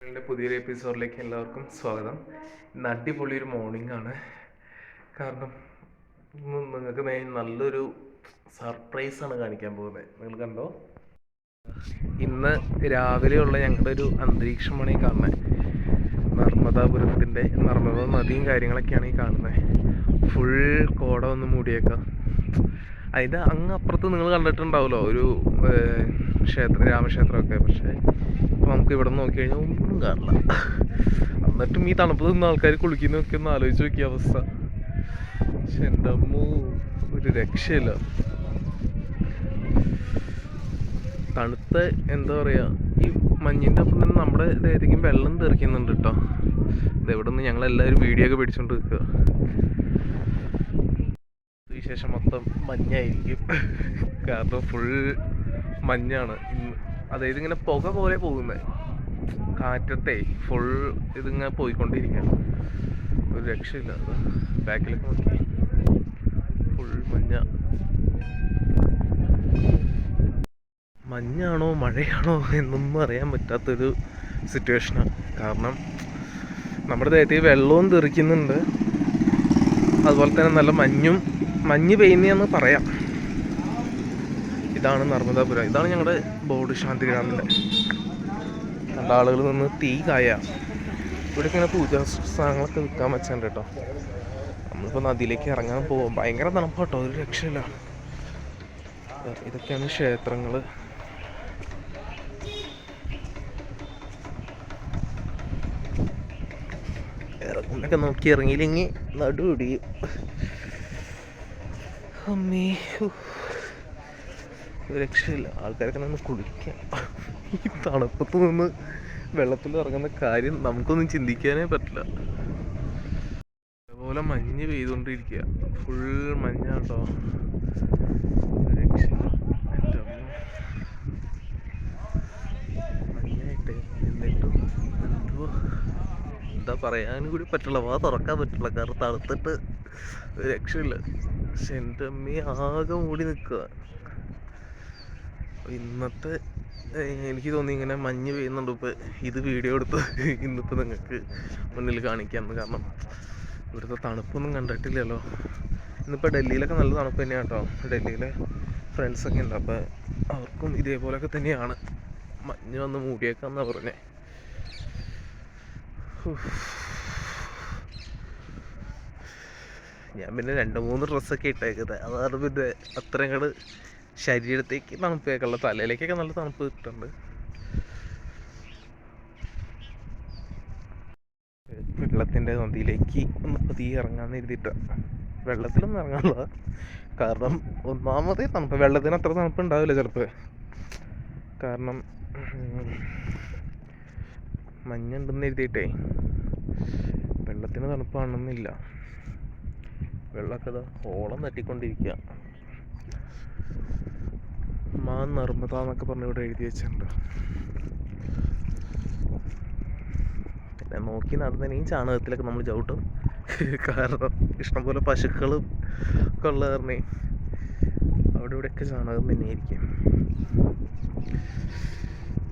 ചാനലിന്റെ പുതിയൊരു എപ്പിസോഡിലേക്ക് എല്ലാവർക്കും സ്വാഗതം. ഇന്ന് അടിപൊളി ഒരു മോർണിംഗ് ആണ്. കാരണം ഇന്ന് നിങ്ങൾക്ക് നല്ലൊരു സർപ്രൈസ് ആണ് കാണിക്കാൻ പോകുന്നത്. നിങ്ങൾ കണ്ടോ? ഇന്ന് രാവിലെയുള്ള ഞങ്ങളുടെ ഒരു അന്തരീക്ഷമാണ് ഈ കാണുന്നത്. നർമ്മദാപുരത്തിന്റെ നർമ്മദ നദിയും കാര്യങ്ങളൊക്കെയാണ് ഈ കാണുന്നത്. ഫുൾ കോട ഒന്ന് മൂടിയേക്കാം. അതിന്റെ അങ്ങ് അപ്പുറത്ത് നിങ്ങൾ കണ്ടിട്ടുണ്ടാവുമല്ലോ ഒരു ക്ഷേത്രം ക്ഷേത്ര രാമക്ഷേത്രമൊക്കെ. പക്ഷേ നമുക്ക് ഇവിടെ നോക്കി കഴിഞ്ഞാൽ ഒന്നും കാണില്ല. എന്നിട്ടും ഈ തണുപ്പ് നിന്ന് ആൾക്കാർ കുളിക്കുന്നതൊക്കെ ഒന്ന് ആലോചിച്ച് നോക്കിയ അവസ്ഥ. പക്ഷെ എന്റെ അമ്മ ഒരു രക്ഷയില്ല. തണുത്ത എന്താ പറയാ ഈ മഞ്ഞിന്റെ ഒപ്പം തന്നെ നമ്മുടെ ദേഹത്തേക്കും വെള്ളം തെറിക്കുന്നുണ്ട് കേട്ടോ. ഇതെവിടെ നിന്ന് ഞങ്ങളെല്ലാവരും വീഡിയോ ഒക്കെ പിടിച്ചോണ്ട് നിൽക്കുക വിശേഷം മൊത്തം മഞ്ഞായിരിക്കും. കാരണം ഫുൾ മഞ്ഞാണ്. അതായത് ഇങ്ങനെ പുക പോലെ പോകുന്നത് കാറ്റത്തെ ഫുൾ ഇതിങ്ങനെ പോയിക്കൊണ്ടിരിക്കുകയാണ് ഒരു രക്ഷയില്ല. ബാക്കിലൊക്കെ നോക്കി. ഫുൾ മഞ്ഞ. മഞ്ഞാണോ മഴയാണോ എന്നൊന്നും അറിയാൻ പറ്റാത്തൊരു സിറ്റുവേഷനാണ് കാരണം നമ്മുടെ ദേഹത്തേക്ക് വെള്ളവും തെറിക്കുന്നുണ്ട്. അതുപോലെ തന്നെ നല്ല മഞ്ഞും മഞ്ഞ് പെയ്യുന്നതെന്ന് പറയാം. ഇതാണ് നർമ്മദാപുരം. ഇതാണ് ഞങ്ങളുടെ ബോർഡ് ശാന്തിഗ്രാമിന്റെ കണ്ട ആളുകൾ നിന്ന് തീ കായ. ഇവിടെ ഇങ്ങനെ പൂജാ സാധനങ്ങളൊക്കെ വിൽക്കാൻ വെച്ചിട്ടുണ്ട് കേട്ടോ. നമ്മളിപ്പോൾ നദിയിലേക്ക് ഇറങ്ങാൻ പോകും ഭയങ്കര തണുപ്പാട്ടോ ഒരു രക്ഷയില്ല. ഇതൊക്കെയാണ് ക്ഷേത്രങ്ങൾ ഇറങ്ങുന്നൊക്കെ നോക്കി ഇറങ്ങിയില്ലെങ്കിൽ നടു അമ്മേ രക്ഷയില്ല. ആൾക്കാരൊക്കെ നിന്ന് കുളിക്കാം. ഈ തണുപ്പത്ത് നിന്ന് വെള്ളത്തിൽ ഇറങ്ങുന്ന കാര്യം നമുക്കൊന്നും ചിന്തിക്കാനേ പറ്റില്ല. അതുപോലെ മഞ്ഞ് പെയ്തുകൊണ്ടിരിക്കുക. ഫുൾ മഞ്ഞാട്ടോ. രക്ഷയില്ല എന്റെ അമ്മ. മഞ്ഞായിട്ടേ എന്നിട്ടും എന്തോ എന്താ പറയാനും കൂടി പറ്റില്ല വാ തുറക്കാൻ പറ്റില്ല. കാരണം തണുത്തിട്ട് രക്ഷയില്ല. പക്ഷെ എന്റെ അമ്മ ആകെ മൂടി നിൽക്കുക ഇന്നത്തെ എനിക്ക് തോന്നി ഇങ്ങനെ മഞ്ഞ് പെയ്യുന്നുണ്ട്. ഇപ്പോൾ ഇത് വീഡിയോ എടുത്ത് ഇന്നിപ്പോൾ നിങ്ങൾക്ക് മുന്നിൽ കാണിക്കാമെന്ന് കാരണം ഇവിടുത്തെ തണുപ്പൊന്നും കണ്ടിട്ടില്ലല്ലോ. ഇന്നിപ്പോൾ ഡൽഹിയിലൊക്കെ നല്ല തണുപ്പ് തന്നെയാണ് കേട്ടോ ഡൽഹിയിലെ ഫ്രണ്ട്സൊക്കെ ഉണ്ട്. അപ്പോൾ അവർക്കും ഇതേപോലെയൊക്കെ തന്നെയാണ്. മഞ്ഞ് വന്ന് മൂടിയേക്കാന്നാ പറഞ്ഞേ. ഞാൻ പിന്നെ രണ്ട് മൂന്ന് ഡ്രസ്സൊക്കെ ഇട്ടേക്കുന്നത് അതാണ് പിന്നെ അത്ര അങ്ങോട്ട് ശരീരത്തേക്ക് തണുപ്പേക്കുള്ള തലയിലേക്കൊക്കെ നല്ല തണുപ്പ് കിട്ടുന്നുണ്ട് വെള്ളത്തിന്റെ നദിയിലേക്ക് ഒന്ന് പതിയെ ഇറങ്ങാന്ന് എഴുതിയിട്ട് വെള്ളത്തിലൊന്നും ഇറങ്ങാനുള്ള കാരണം ഒന്നാമതേ തണുപ്പ്. വെള്ളത്തിന് അത്ര തണുപ്പ് ഉണ്ടാവില്ല ചിലപ്പോൾ കാരണം മഞ്ഞുണ്ടെന്ന് എഴുതിയിട്ടേ. വെള്ളത്തിന് തണുപ്പാണെന്നില്ല. വെള്ളമൊക്കെ ഓളം തട്ടിക്കൊണ്ടിരിക്കുക മാ നർമ്മത എന്നൊക്കെ പറഞ്ഞ് ഇവിടെ എഴുതി വെച്ചിട്ടുണ്ട്. പിന്നെ നോക്കി നടന്നതിനെയും ചാണകത്തിലൊക്കെ നമ്മൾ ചവിട്ടും. കാരണം ഇഷ്ടംപോലെ പശുക്കളും ഒക്കെ ഉള്ള കാരണേ അവിടെ ഇവിടെയൊക്കെ ചാണകം തന്നെയായിരിക്കും.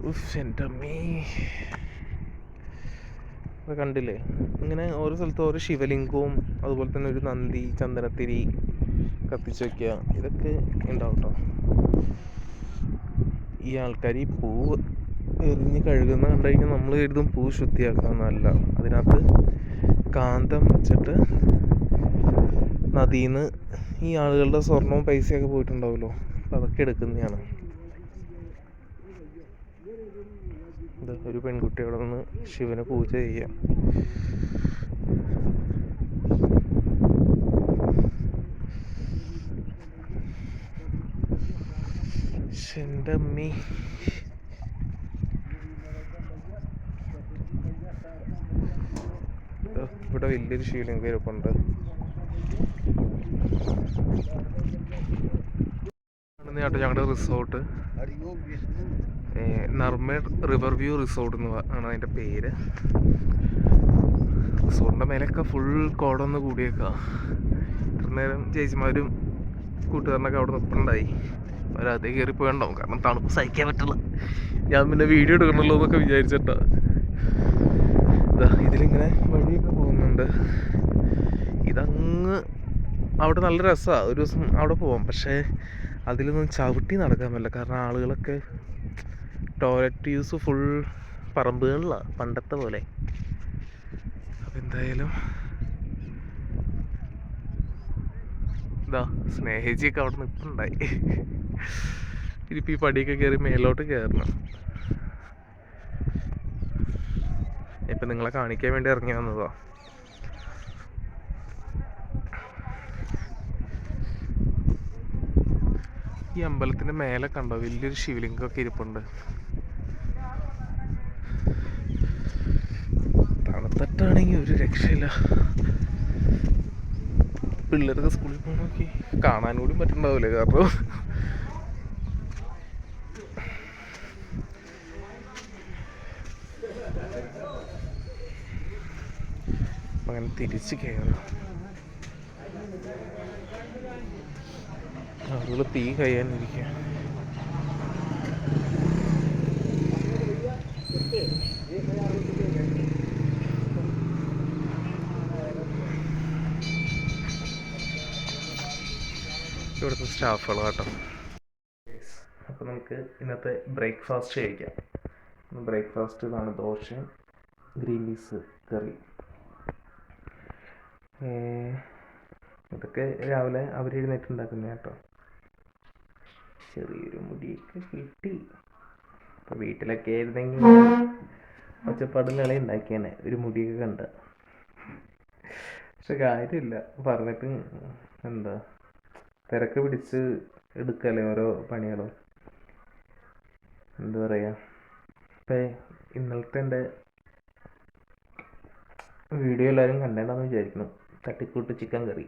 ഉഫ് എന്റെ അമ്മേ. കണ്ടില്ലേ? ഇങ്ങനെ ഓരോ സ്ഥലത്തും ഓരോ ശിവലിംഗവും അതുപോലെ തന്നെ ഒരു നന്ദി ചന്ദനത്തിരി കത്തിച്ച് വെക്കുക. ഇതൊക്കെ ഉണ്ടാവും കേട്ടോ ഈ ആൾക്കാർ ഈ പൂവ് എറിഞ്ഞ് കഴുകുന്ന കണ്ടു കഴിഞ്ഞാൽ നമ്മൾ കരുതും പൂ ശുദ്ധിയാക്കാന്നല്ല അതിനകത്ത് കാന്തം വെച്ചിട്ട് നദിയിൽ നിന്ന് ഈ ആളുകളുടെ സ്വർണവും പൈസയൊക്കെ പോയിട്ടുണ്ടാവുമല്ലോ. അതൊക്കെ എടുക്കുന്നതാണ്. ഇത് ഒരു പെൺകുട്ടി അവിടെ നിന്ന് ശിവനെ പൂജ ചെയ്യാം എന്റെ ഇവിടെ വലിയൊരു ശിവലിംഗം ഇരിപ്പുണ്ട് കേട്ടോ ഞങ്ങളുടെ resort. Narmada river view resort എന്ന് ആണ് അതിന്റെ പേര്. റിസോർട്ടിന്റെ മേലൊക്കെ ഫുൾ കോടൊന്ന് കൂടിയേക്കാം. ഇത്ര നേരം ചേച്ചിമാരും കൂട്ടുകാരനൊക്കെ അവിടെ നിൽപ്പുണ്ടായി അവരതേ കയറി പോയണ്ടാവും കാരണം തണുപ്പ് സഹിക്കാൻ പറ്റില്ല. ഞാൻ പിന്നെ വീഡിയോ എടുക്കണല്ലോ എന്നൊക്കെ വിചാരിച്ചിട്ടാ. ഇതാ ഇതിലിങ്ങനെ വഴിയൊക്കെ പോകുന്നുണ്ട്. ഇതങ്ങ് അവിടെ നല്ല രസമാണ് ഒരു ദിവസം അവിടെ പോവാം. പക്ഷേ അതിലൊന്നും ചവിട്ടി നടക്കാൻ പറ്റില്ല. കാരണം ആളുകളൊക്കെ ടോയ്ലറ്റ് യൂസ് ഫുൾ പറമ്പുകളിലാണ് പണ്ടത്തെ പോലെ. അപ്പം എന്തായാലും ഇതാ സ്നേഹിജിയൊക്കെ അവിടെ നിൽപ്പുണ്ടായി. ഇനിയിപ്പോൾ ഈ പടിയൊക്കെ കയറി മേലോട്ട് കയറണം ഇപ്പം നിങ്ങളെ കാണിക്കാൻ വേണ്ടി ഇറങ്ങി വന്നതാ. ഈ അമ്പലത്തിന്റെ മേലെ കണ്ടോ വലിയൊരു ശിവലിംഗമൊക്കെ ഇരിപ്പുണ്ട്. തണുത്തട്ടാണെങ്കിൽ ഒരു രക്ഷയില്ല. പിള്ളേർക്ക് സ്കൂളിൽ പോകണമെങ്കിൽ കാണാൻ കൂടി പറ്റുന്നുണ്ടാവില്ലേ കാരണം? അങ്ങനെ തിരിച്ച് കയറാം ആളുകൾ തീ കഴിയാനിരിക്കുക ഇവിടുത്തെ സ്റ്റാഫുകൾ കേട്ടോ. അപ്പോൾ നമുക്ക് ഇന്നത്തെ ബ്രേക്ക്ഫാസ്റ്റ് കഴിക്കാം. ബ്രേക്ക്ഫാസ്റ്റ് ഇതാണ് ദോശയും ഗ്രീൻ പീസ് കറി ഇതൊക്കെ രാവിലെ അവർ എഴുന്നേറ്റുണ്ടാക്കുന്ന കേട്ടോ. ചെറിയൊരു മുടിയൊക്കെ കിട്ടി. അപ്പോൾ വീട്ടിലൊക്കെ ആയിരുന്നെങ്കിൽ ഒച്ചപ്പാടും കളി ഉണ്ടാക്കിയേനെ ഒരു മുടിയൊക്കെ കണ്ട. പക്ഷെ കാര്യമില്ല. പറഞ്ഞിട്ട് എന്താ? തിരക്ക് പിടിച്ച് എടുക്കല്ലേ ഓരോ പണികളും? എന്താ പറയുക ഇപ്പം ഇന്നലത്തെ എന്റെ വീഡിയോ എല്ലാവരും കണ്ടേണ്ടെന്ന് വിചാരിക്കുന്നു. തട്ടിക്കൂട്ട് ചിക്കൻ കറി.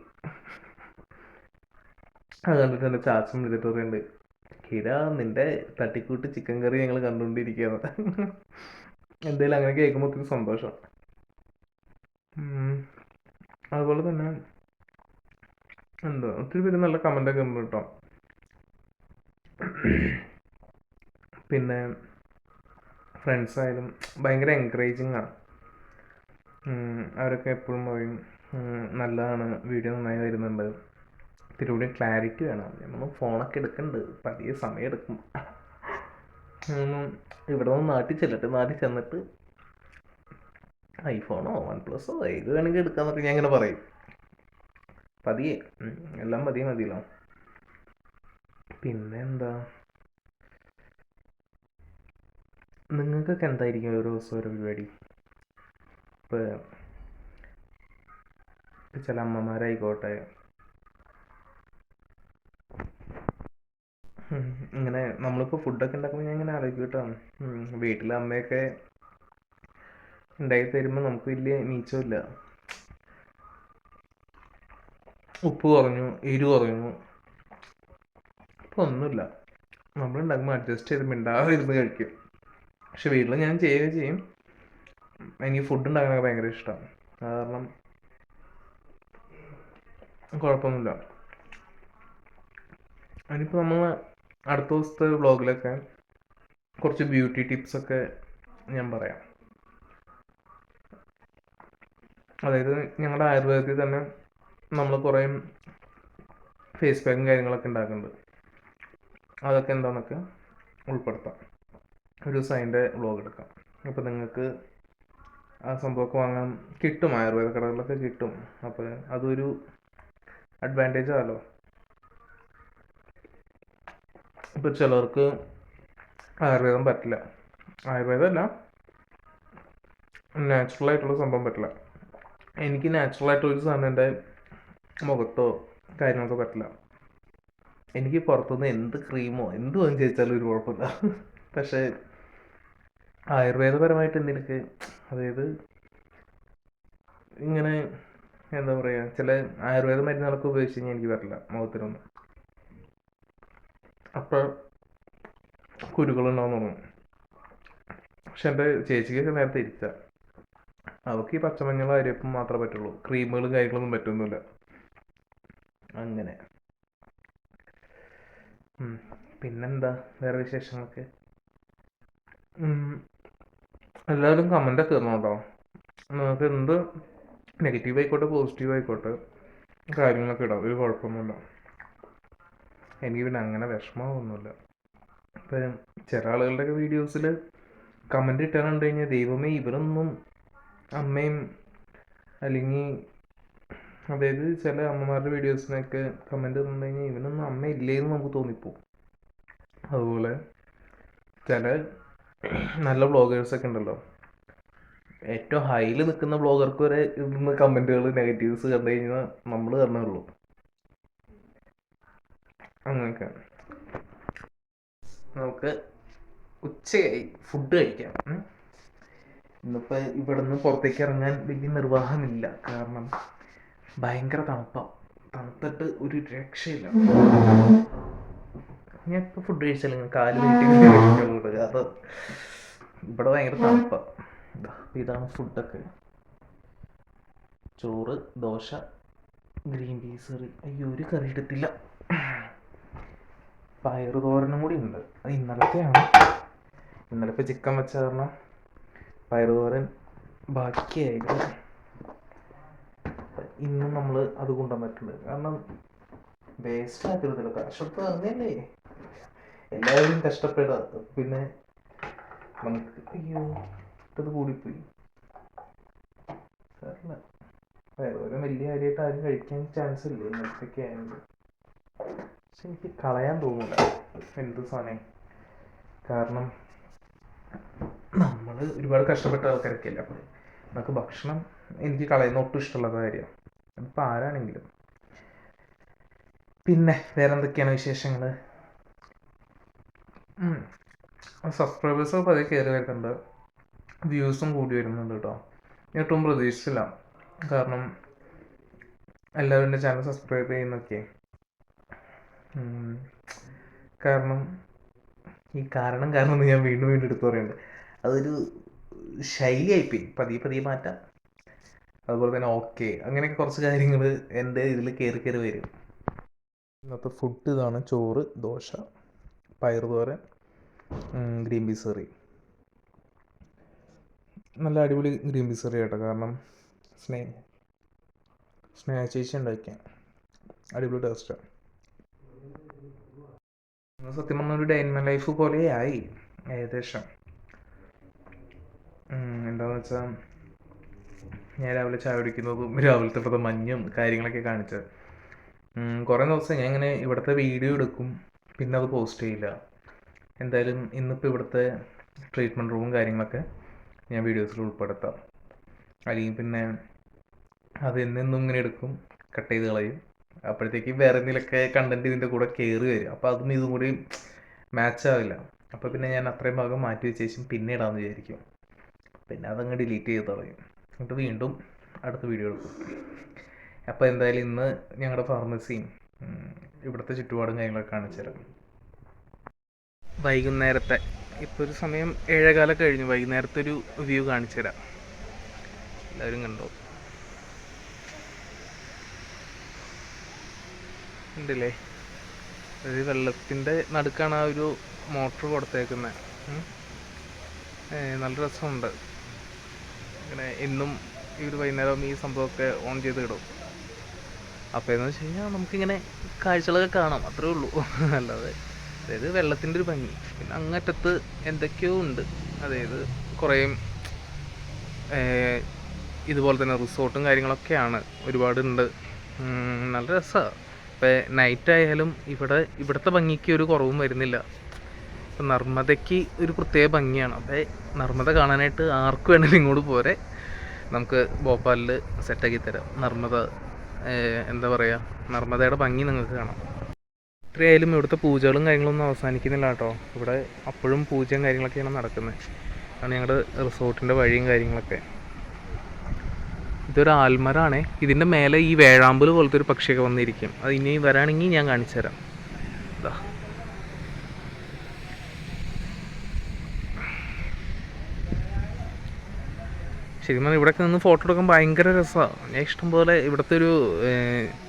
അത് കണ്ടിട്ട് എന്റെ ചാച്ചൻ വിളിച്ചിട്ട് പറയുന്നുണ്ട് കിര നിന്റെ തട്ടിക്കൂട്ട് ചിക്കൻ കറി ഞങ്ങൾ കണ്ടുകൊണ്ടിരിക്കുകയാണ്. എന്തായാലും അങ്ങനെ കേൾക്കുമ്പോൾ ഒത്തിരി സന്തോഷം. അതുപോലെ തന്നെ എന്താ ഒത്തിരി പേര് നല്ല കമന്റൊക്കെ ഉണ്ട് കേട്ടോ പിന്നെ ഫ്രണ്ട്സ് ആയാലും ഭയങ്കര എൻകറേജിങ് ആണ്. അവരൊക്കെ എപ്പോഴും പറയും നല്ലതാണ് വീഡിയോ നന്നായി വരുന്നുണ്ട്. ഇത്തിരി കൂടി ക്ലാരിറ്റി വേണം. നമ്മൾ ഫോണൊക്കെ എടുക്കുന്നുണ്ട് പതിയെ സമയം എടുക്കും. ഇവിടെ നിന്ന് നാട്ടിൽ ചെല്ലട്ടെ. നാട്ടിൽ ചെന്നിട്ട് ഐഫോണോ വൺ പ്ലസോ ഏത് വേണമെങ്കിൽ എടുക്കാന്നൊക്കെ ഞാൻ ഇങ്ങനെ പറയും. പതിയെ. എല്ലാം പതിയെ മതിയല്ലോ. പിന്നെ എന്താ നിങ്ങൾക്കൊക്കെ എന്തായിരിക്കും ഓരോ ദിവസം ഓരോ പരിപാടി? ഇപ്പോൾ ചില അമ്മമാരായിക്കോട്ടെ. ഇങ്ങനെ നമ്മളിപ്പോൾ ഫുഡൊക്കെ ഉണ്ടാക്കുമ്പോൾ ഞാൻ ഇങ്ങനെ ആലോചിക്കും കേട്ടോ വീട്ടിലെ അമ്മയൊക്കെ ഉണ്ടാക്കി തരുമ്പോൾ നമുക്ക് വലിയ മീച്ചമില്ല ഉപ്പ് കുറഞ്ഞു എരിവ് കുറഞ്ഞു. ഇപ്പം ഒന്നുമില്ല. നമ്മളുണ്ടാക്കുമ്പോൾ അഡ്ജസ്റ്റ് ചെയ്ത് മിണ്ടാതെ ഇരുന്ന് കഴിക്കും. പക്ഷെ വീട്ടിൽ ഞാൻ ചെയ്യുക ചെയ്യും. എനിക്ക് ഫുഡ് ഉണ്ടാക്കാനൊക്കെ ഭയങ്കര ഇഷ്ടമാണ്. കാരണം കുഴപ്പമൊന്നുമില്ല. അതിനിപ്പോൾ നമ്മൾ അടുത്ത ദിവസത്തെ വ്ളോഗിലൊക്കെ കുറച്ച് ബ്യൂട്ടി ടിപ്സൊക്കെ ഞാൻ പറയാം. അതായത് ഞങ്ങളുടെ ആയുർവേദത്തിൽ തന്നെ നമ്മൾ കുറേ ഫേസ് പാക്കും കാര്യങ്ങളൊക്കെ ഉണ്ടാക്കുന്നുണ്ട് അതൊക്കെ എന്താണെന്നൊക്കെ ഉൾപ്പെടുത്താം. ഒരു അതിന്റെ വ്ളോഗ് എടുക്കാം. അപ്പോൾ നിങ്ങൾക്ക് ആ സംഭവമൊക്കെ വാങ്ങാൻ കിട്ടും. ആയുർവേദ കടകളിലൊക്കെ കിട്ടും. അപ്പോൾ അതൊരു അഡ്വാന്റേജ് ആണല്ലോ. ഇപ്പോൾ ചിലർക്ക് ആയുർവേദം പറ്റില്ല. ആയുർവേദം അല്ല. നാച്ചുറൽ ആയിട്ടുള്ള സംഭവം പറ്റില്ല. എനിക്ക് ഒരു സാധനം എന്റെ മുഖത്തോ കാര്യങ്ങളൊക്കെ പറ്റില്ല. എനിക്ക് പുറത്തുനിന്ന് എന്ത് ക്രീമോ എന്ത് വാങ്ങി ചോദിച്ചാലും ഒരു കുഴപ്പമില്ല. പക്ഷേ ആയുർവേദപരമായിട്ട് എന്തിനൊക്കെ അതായത് ഇങ്ങനെ എന്താ പറയുക ചില ആയുർവേദ മരുന്നുകളൊക്കെ ഉപയോഗിച്ച് കഴിഞ്ഞാൽ എനിക്ക് പറ്റില്ല മുഖത്തിനൊന്നും. അപ്പോൾ കുരുക്കളുണ്ടാവും തുടങ്ങും പക്ഷെ എന്റെ ചേച്ചിക്കൊക്കെ നേരത്തെ ഇരിച്ച അവൾക്ക് ഈ പച്ചമഞ്ഞളും അരിയപ്പം മാത്രമേ പറ്റുള്ളൂ. ക്രീമുകളും കാര്യങ്ങളൊന്നും പറ്റുന്നില്ല. അങ്ങനെ. പിന്നെന്താ? വേറെ വിശേഷങ്ങളൊക്കെ. എല്ലാവരും കമന്റൊക്കെ തരണം കേട്ടോ എന്ത് നെഗറ്റീവ് ആയിക്കോട്ടെ പോസിറ്റീവ് ആയിക്കോട്ടെ കാര്യങ്ങളൊക്കെ ഇടാം. ഒരു കുഴപ്പമൊന്നുമില്ല. എനിക്ക് പിന്നെ അങ്ങനെ വിഷമമൊന്നുമില്ല. ഇപ്പം ചില ആളുകളുടെയൊക്കെ വീഡിയോസിൽ കമന്റ് ഇട്ടാൻ കണ്ടു കഴിഞ്ഞാൽ ദൈവമേ ഇവരൊന്നും അമ്മയും അല്ലെങ്കിൽ അതായത് ചില അമ്മമാരുടെ വീഡിയോസിനൊക്കെ കമന്റ് തന്നു കഴിഞ്ഞാൽ ഇവനൊന്നും അമ്മ ഇല്ലേന്ന് നമുക്ക് തോന്നിപ്പോവും. അതുപോലെ ചില നല്ല ബ്ലോഗേഴ്സൊക്കെ ഉണ്ടല്ലോ. ഏറ്റവും ഹൈയിൽ നിൽക്കുന്ന ബ്ലോഗർക്ക് വരെ ഇന്ന് കമന്റുകൾ നെഗറ്റീവ്സ് കണ്ടു കഴിഞ്ഞാൽ നമ്മൾ തന്നെ ഉള്ളൂ. അങ്ങനെയൊക്കെ. നമുക്ക് ഉച്ചയായി. ഫുഡ് കഴിക്കാം. ഇന്നിപ്പോൾ ഇവിടെ നിന്ന് പുറത്തേക്ക് ഇറങ്ങാൻ വലിയ നിർവാഹമില്ല. കാരണം ഭയങ്കര തണുപ്പാണ് തണുത്തിട്ട് ഒരു രക്ഷയില്ല. ഞാൻ ഇപ്പോൾ ഫുഡ് കഴിച്ചില്ലെങ്കിൽ കാൽ നീട്ടി അത് ഇവിടെ ഭയങ്കര തണുപ്പാണ് ഇതാണ് ഫുഡൊക്കെ ചോറ് ദോശ ഗ്രീൻ പീസ് കറി. അയ്യോ ഒരു കറി എടുത്തില്ല. പയറ് തോരനും കൂടി ഉണ്ട്. അത് ഇന്നലത്തെയാണ്. ഇന്നലെ ഇപ്പോൾ ചിക്കൻ വെച്ച കാരണം പയറ് തോരൻ ബാക്കിയായിട്ട് ഇന്നും നമ്മൾ അത് കൊണ്ടുവന്നിട്ടുണ്ട് കാരണം വേസ്റ്റ് ആക്കരുതല്ലോ കഷ്ടത്ത് അങ്ങനെയല്ലേ എല്ലാവരും കഷ്ടപ്പെടുക. പിന്നെ നമുക്ക് അയ്യോ ഇട്ടത് കൂടിപ്പോയി. സാറില്ല വേറെ വലിയ കാര്യമായിട്ട് ആരും കഴിക്കാൻ ചാൻസ് ഇല്ല ഇന്നലത്തൊക്കെ ആയതുകൊണ്ട്. പക്ഷെ എനിക്ക് കളയാൻ തോന്നില്ല എന്ത് സാധനം? കാരണം നമ്മൾ ഒരുപാട് കഷ്ടപ്പെട്ട ആൾക്കാരൊക്കെ അല്ലേ അപ്പം നമുക്ക് ഭക്ഷണം എനിക്ക് കളയുന്ന ഒട്ടും ഇഷ്ടമുള്ള കാര്യമാണ്. അതിപ്പോൾ ആരാണെങ്കിലും. പിന്നെ വേറെ എന്തൊക്കെയാണ് വിശേഷങ്ങൾ സബ്സ്ക്രൈബേഴ്സ് പതിയെ കയറി വരുന്നുണ്ട്. വ്യൂസും കൂടി വരുന്നുണ്ട് കേട്ടോ. ഞാൻ ഒട്ടും പ്രതീക്ഷിച്ചില്ല. കാരണം എല്ലാവരും എന്റെ ചാനൽ സബ്സ്ക്രൈബ് ചെയ്യുന്നൊക്കെ. കാരണം ഈ കാരണം കാരണം ഞാൻ വീണ്ടും വീണ്ടും എടുത്തു പറയുന്നുണ്ട്. അതൊരു ശൈലിയായിപ്പോയി പതിയെ പതിയെ മാറ്റാം. അതുപോലെ തന്നെ ഓക്കെ അങ്ങനെയൊക്കെ കുറച്ച് കാര്യങ്ങൾ എന്റെ ഇതിൽ കയറി കയറി വരും. ഇന്നത്തെ ഫുഡ് ഇതാണ് ചോറ് ദോശ പയറുതോരൻ ഗ്രീൻ പീസ് കറി നല്ല അടിപൊളി ഗ്രീൻ പീസ് കറി കേട്ടോ കാരണം സ്നേ സ്നേഹ ചേച്ചി ഉണ്ടാക്കിയ. അടിപൊളി ടേസ്റ്റാണ് സത്യം പറഞ്ഞ ഒരു ഡൈൻമ ലൈഫ് പോലെ ആയി ഏകദേശം. എന്താണെന്ന് വെച്ചാൽ ഞാൻ രാവിലെ ചായ കുടിക്കുന്നതും രാവിലത്തെ ഇവിടുത്തെ മഞ്ഞും കാര്യങ്ങളൊക്കെ കാണിച്ചത്. കുറേ ദിവസം ഞാൻ ഇങ്ങനെ ഇവിടുത്തെ വീഡിയോ എടുക്കും പിന്നെ അത് പോസ്റ്റ് ചെയ്യില്ല. എന്തായാലും ഇന്നിപ്പോൾ ഇവിടുത്തെ ട്രീറ്റ്മെന്റ് റൂമും കാര്യങ്ങളൊക്കെ ഞാൻ വീഡിയോസിൽ ഉൾപ്പെടുത്താം. അല്ലെങ്കിൽ പിന്നെ അത് എന്നെന്നും ഇങ്ങനെ എടുക്കും കട്ട് ചെയ്ത് കളയും. അപ്പോഴത്തേക്ക് വേറെ എന്തെങ്കിലുമൊക്കെ കണ്ടന്റ് ഇതിന്റെ കൂടെ കയറി വരും. അപ്പോൾ അതും ഇതും കൂടി മാച്ച് ആവില്ല. അപ്പോൾ പിന്നെ ഞാൻ അത്രയും ഭാഗം മാറ്റി വെച്ച ശേഷം പിന്നെ ഇടാമെന്ന് വിചാരിക്കും. പിന്നെ അതങ്ങ് ഡിലീറ്റ് ചെയ്ത് കളയും. എന്നിട്ട് വീണ്ടും അടുത്ത വീഡിയോ എടുക്കും. അപ്പോൾ എന്തായാലും ഇന്ന് ഞങ്ങളുടെ ഫാർമസിയും ഇവിടുത്തെ ചുറ്റുപാടും കാര്യങ്ങളൊക്കെ കാണിച്ചു തരാം. വൈകുന്നേരത്തെ ഇപ്പോൾ ഒരു സമയം ഏഴേകാലം കഴിഞ്ഞു. വൈകുന്നേരത്തെ ഒരു വ്യൂ കാണിച്ചു തരാം. എല്ലാവരും കണ്ടോ? ഉണ്ടല്ലേ ഒരു വെള്ളത്തിന്റെ നടുക്കാണ് ആ ഒരു മോട്ടർ കൊടുത്തേക്കുന്നത് നല്ല രസമുണ്ട്. ഇങ്ങനെ എന്നും ഈ ഒരു വൈകുന്നേരം ഈ സംഭവമൊക്കെ ഓൺ ചെയ്ത് ഇടും അപ്പോൾ എന്ന് വെച്ച് കഴിഞ്ഞാൽ നമുക്കിങ്ങനെ കാഴ്ചകളൊക്കെ കാണാം അത്രേ ഉള്ളൂ. അല്ലാതെ അതായത് വെള്ളത്തിന്റെ ഒരു ഭംഗി. പിന്നെ അങ്ങറ്റത്ത് എന്തൊക്കെയോ ഉണ്ട്. അതായത് കുറേ ഏർ, ഇതുപോലെ തന്നെ റിസോർട്ടും കാര്യങ്ങളൊക്കെയാണ് ഒരുപാടുണ്ട്. നല്ല രസമാണ് ഇപ്പം നൈറ്റ് ആയാലും ഇവിടെ ഇവിടുത്തെ ഭംഗിക്ക് ഒരു കുറവും വരുന്നില്ല. ഇപ്പം നർമ്മദയ്ക്ക് ഒരു പ്രത്യേക ഭംഗിയാണ്. അപ്പോൾ നർമ്മദ കാണാനായിട്ട് ആർക്ക് വേണമെങ്കിലും ഇങ്ങോട്ട് പോരെ. നമുക്ക് ഭോപ്പാലിൽ സെറ്റാക്കി തരാം. നർമ്മദ എന്താ പറയുക നർമ്മദയുടെ ഭംഗി നിങ്ങൾക്ക് കാണാം. ഇത്രയായാലും ഇവിടുത്തെ പൂജകളും കാര്യങ്ങളൊന്നും അവസാനിക്കുന്നില്ല കേട്ടോ. ഇവിടെ അപ്പോഴും പൂജയും കാര്യങ്ങളൊക്കെയാണ് നടക്കുന്നത് അതാണ് ഞങ്ങളുടെ റിസോർട്ടിന്റെ വഴിയും കാര്യങ്ങളൊക്കെ. ഇതൊരു ആൽമരാണേ. ഇതിന്റെ മേലെ ഈ വേഴാമ്പൽ പോലത്തെ ഒരു പക്ഷിയൊക്കെ വന്നിരിക്കും. അത് ഇനി വരാണെങ്കിൽ ഞാൻ കാണിച്ചു തരാം ഇതാ ശരിക്കും പറഞ്ഞാൽ ഇവിടെയൊക്കെ നിന്ന് ഫോട്ടോ എടുക്കാൻ ഭയങ്കര രസമാണ് ഞാൻ ഇഷ്ടംപോലെ ഇവിടുത്തെ ഒരു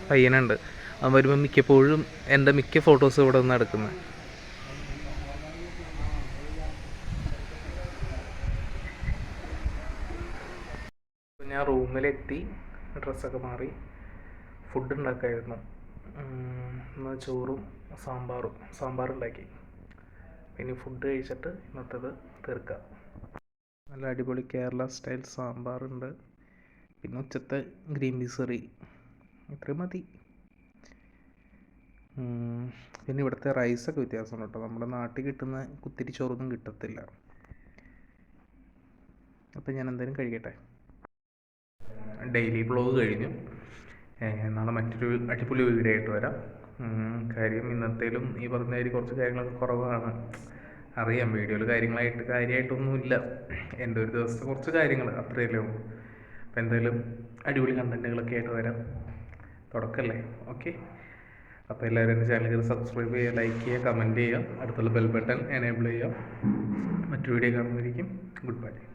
പയ്യനുണ്ട്. അവൻ വരുമ്പോൾ മിക്കപ്പോഴും എന്റെ മിക്ക ഫോട്ടോസ് ഇവിടെ നിന്ന് എടുക്കുന്നത് ഞാൻ റൂമിലെത്തി ഡ്രസ്സൊക്കെ മാറി. ഫുഡ് ഉണ്ടാക്കായിരുന്നു. എന്നാൽ ചോറും സാമ്പാറും. സാമ്പാർ ഉണ്ടാക്കി ഇനി ഫുഡ് കഴിച്ചിട്ട് ഇന്നത്തേത് തീർക്കാം. നല്ല അടിപൊളി കേരള സ്റ്റൈൽ സാമ്പാറുണ്ട്. പിന്നെ ഉച്ചത്തെ ഗ്രീൻ പീസ് കറി. ഇത്രയും മതി. പിന്നെ ഇവിടുത്തെ റൈസൊക്കെ വ്യത്യാസമുണ്ട് കേട്ടോ. നമ്മുടെ നാട്ടിൽ കിട്ടുന്ന കുത്തിരി ചോറൊന്നും കിട്ടത്തില്ല. അപ്പം ഞാൻ എന്തായാലും കഴിക്കട്ടെ. ഡെയിലി ബ്ലോഗ് കഴിഞ്ഞു. നാളെ മറ്റൊരു അടിപൊളി വീഡിയോ ആയിട്ട് വരാം. കാര്യം ഇന്നത്തേലും ഈ പറഞ്ഞ കുറച്ച് കാര്യങ്ങളൊക്കെ കുറവാണ്. അറിയാം. വീഡിയോയിൽ കാര്യങ്ങളായിട്ട് കാര്യമായിട്ടൊന്നുമില്ല എന്റെ ഒരു ദിവസത്തെ കുറച്ച് കാര്യങ്ങൾ അത്രയല്ലേ ഉള്ളൂ. അപ്പോൾ എന്തായാലും അടിപൊളി കണ്ടന്റുകളൊക്കെ ആയിട്ട് വരാം. തുടക്കല്ലേ ഓക്കെ. അപ്പോൾ എല്ലാവരും എന്റെ ചാനൽ കയറി സബ്സ്ക്രൈബ് ചെയ്യുക ലൈക്ക് ചെയ്യുക കമന്റ് ചെയ്യുക. അടുത്തുള്ള ബെൽ ബട്ടൺ എനേബിൾ ചെയ്യുക. മറ്റു വീഡിയോ കാണുന്നതായിരിക്കും ഗുഡ് ബൈ.